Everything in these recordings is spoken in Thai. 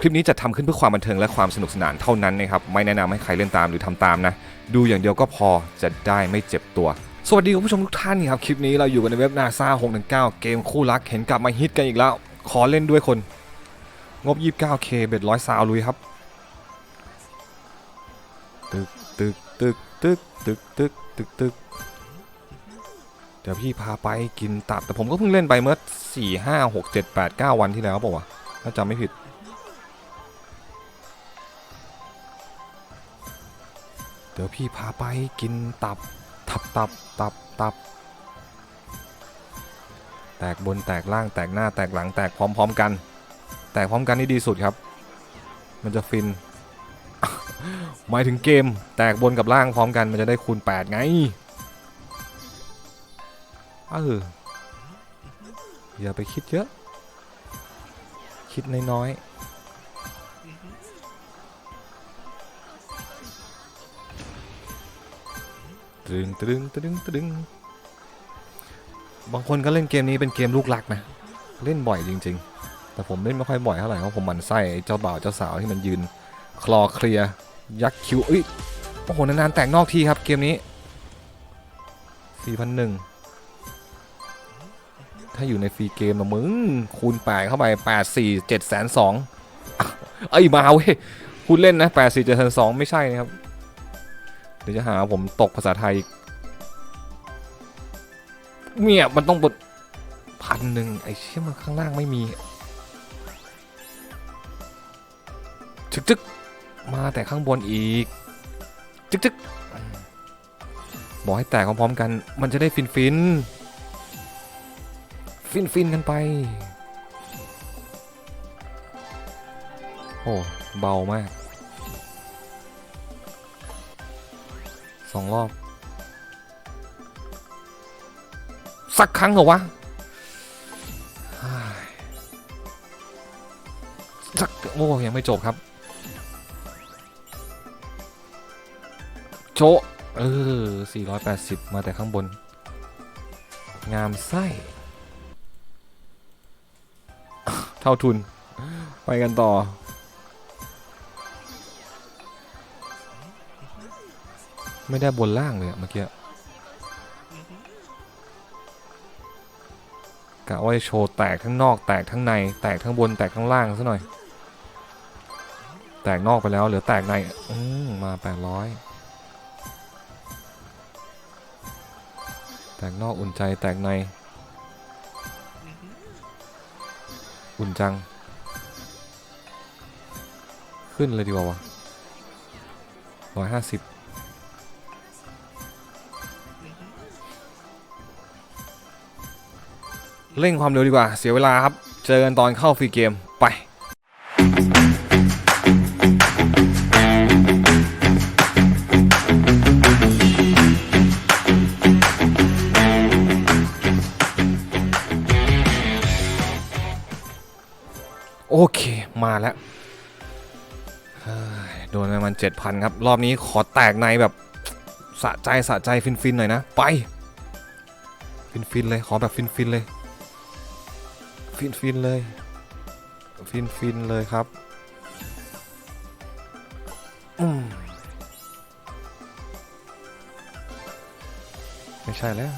คลิปนี้จะทำขึ้นเพื่อความบันเทิงและความสนุกสนานเท่านั้นนะครับ ไม่แนะนำให้ใครเล่นตามหรือทำตามนะ ดูอย่างเดียวก็พอจะได้ไม่เจ็บตัว สวัสดีคุณผู้ชมทุกท่านครับ คลิปนี้เราอยู่กันในเว็บนาซา619เกมคู่รักเห็นกลับมาฮิตกันอีกแล้ว ขอเล่นด้วยคน งบ 29k เบ็ดร้อยซาวลุยครับตึกตึกตึกตึกตึกตึกตึกตึกเดี๋ยวพี่พาไปกินตับแต่ผมก็เพิ่งเล่นไปเมื่อ4 5 6 7 8 9 วันที่แล้วป่าวะถ้าจำไม่ผิด เดี๋ยวพี่พาไปกินตับ ตับตับตับตับ แตกบนแตกล่างแตกหน้าแตกหลังแตกพร้อม ๆกัน แตกพร้อมกันนี่ดีสุดครับ มันจะฟิน หมายถึงเกม แตกบนกับล่างพร้อมกันมันจะได้คูณ 8 ไง เอออย่าไปคิดเยอะ คิดน้อยๆ ตรึงตรึงตรึงตรึงบางคนก็เล่นเกมนี้เป็นเกมลูกรักนะ เล่นบ่อยจริง ๆ แต่ผมเล่นไม่ค่อยบ่อยเท่าไหร่เพราะผมมันไส้เจ้าบ่าวเจ้าสาวที่มันยืน คลอเคลียยักษ์คิวเอ้ยโอ้โหนานๆแตกนอกทีครับเกมนี้4,001ถ้าอยู่ในฟรีเกมนะมึง คูณ8เข้าไป 8 4 7แสน2เอ้ยมาเว้ยพูดเล่นนะ 8 4 7แสน2ไม่ใช่นะครับ ดี๋ยวจะหาผมตกภาษาไทยอีกเนี่ยมันต้องบทพันหนึ่งไอ้เชี่ยมันข้างล่างไม่มีจึกจึกมาแต่ข้างบนอีก จึกจึกบอกให้แตกพร้อมๆกัน มันจะได้ฟินฟินฟินฟินกันไป โอ้ เบามาก องรอบ สักครั้งเหรอวะสักโอ้ยังไม่จบครับ โจะเออ 480 มาแต่ข้างบน งามไส้ เท่าทุน ไปกันต่อ ไม่ได้บนล่างเลยอะเมื่อกี้กะว่าจะโชว์แตกทั้งนอกแตกทั้งใน แตกทั้งบนแตกทั้งล่างซะหน่อย แตกนอกไปแล้วเหลือแตกในอืมมา800แตกนอกอุ่นใจแตกใน อุ่นจัง ขึ้นเลยดีกว่าวะร้อยห้าสิบ เร่งความเร็วดีกว่า เสียเวลาครับ เจอกันตอนเข้าฟรีเกมไปโอเค มาแล้วโดนประมาณเจ็ดพันครับ รอบนี้ขอแตกในแบบสะใจสะใจฟินๆหน่อยนะ ไป ฟินๆเลย ขอแบบฟินๆเลย ฟินๆเลย ฟินๆเลยครับอืไม่ใช่แล้ว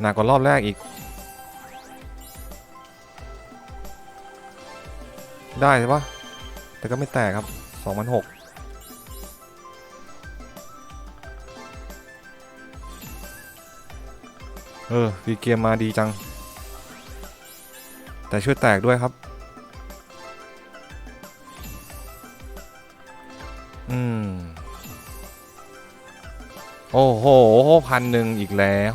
หนักกว่ารอบแรกอีก ได้ใช่ปะแต่ก็ไม่แตกครับ 2,006 เออฟรีเกมมาดีจัง แต่ช่วยแตกด้วยครับ อืม โอ้โหพันหนึ่งอีกแล้ว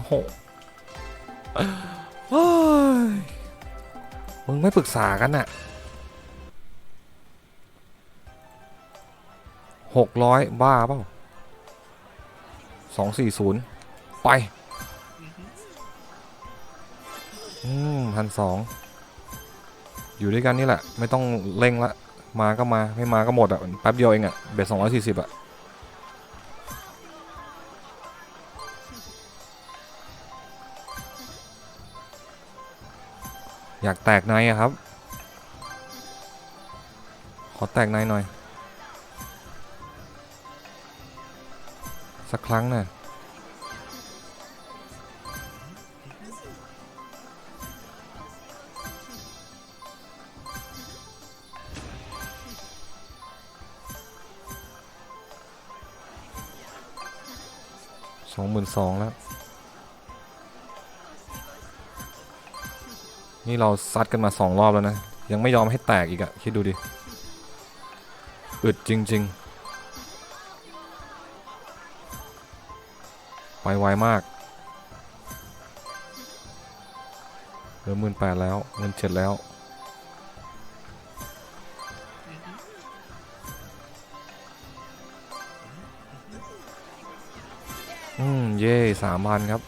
โอ้ยมึงไม่ปรึกษากันอะหกร้อยบ้าเปล่าสองสี่ศูนย์ไป อืมพันสองอยู่ด้วยกันนี่แหละ ไม่ต้องเร่งละ มาก็มาไม่มาก็หมดอะแป๊บเดียวเองอะเบ็ดสองร้อยสี่สิบอะอยากแตกในอะครับ ขอแตกในหน่อย สักครั้งน่ะ สองหมื่นสองแล้ว นี่เราซัดกันมาสองรอบแล้วนะ ยังไม่ยอมให้แตกอีกอะคิดดูดิ อึดจริง ๆ ไปไวมากเหลือหมื่นแปดแล้วเงินเจ็ดแล้ว อืม เย่สามพันครับ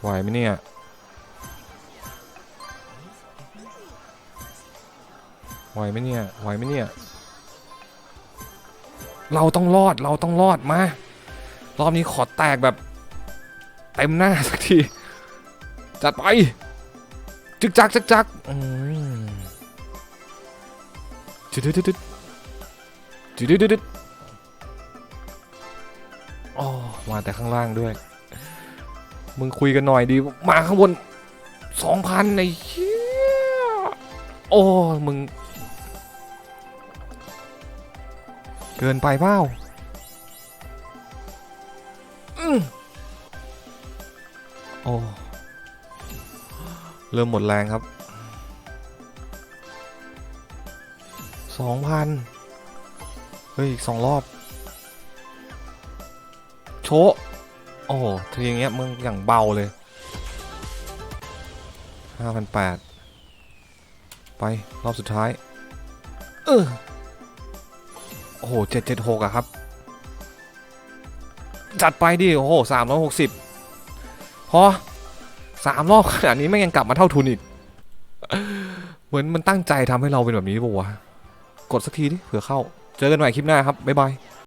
ไหวไหมเนี่ย ไหวไหมเนี่ย ไหวไหมเนี่ย เราต้องรอด เราต้องรอดมา รอบนี้ขอแตกแบบ เต็มหน้าสักที จัดไป จึกจักจึกจักอืม จุดจุดจุดดุดดุดอ๋อมาแต่ข้างล่างด้วย มึงคุยกันหน่อยดี มาข้างบนสองพันไอ้เหี้ยโอ้ มึง เกินไปเปล่าอืมโอ้ เริ่มหมดแรงครับ สองพันเฮ้ย อีกสองรอบ โชะโอ้โหทีอย่างเงี้ยมึงอย่างเบาเลยห้าพันแปดไป รอบสุดท้าย เออโอ้โหเจ็ดเจ็ดหกอะครับ จัดไปดิ โอ้โหสามร้อยหกสิบพอสามรอบขนาดนี้ไม่ยังกลับมาเท่าทุนอีก เหมือนมันตั้งใจทำให้เราเป็นแบบนี้ป่าวะ กดสักทีดิเผื่อเข้า เจอกันใหม่คลิปหน้าครับ บ๊ายบาย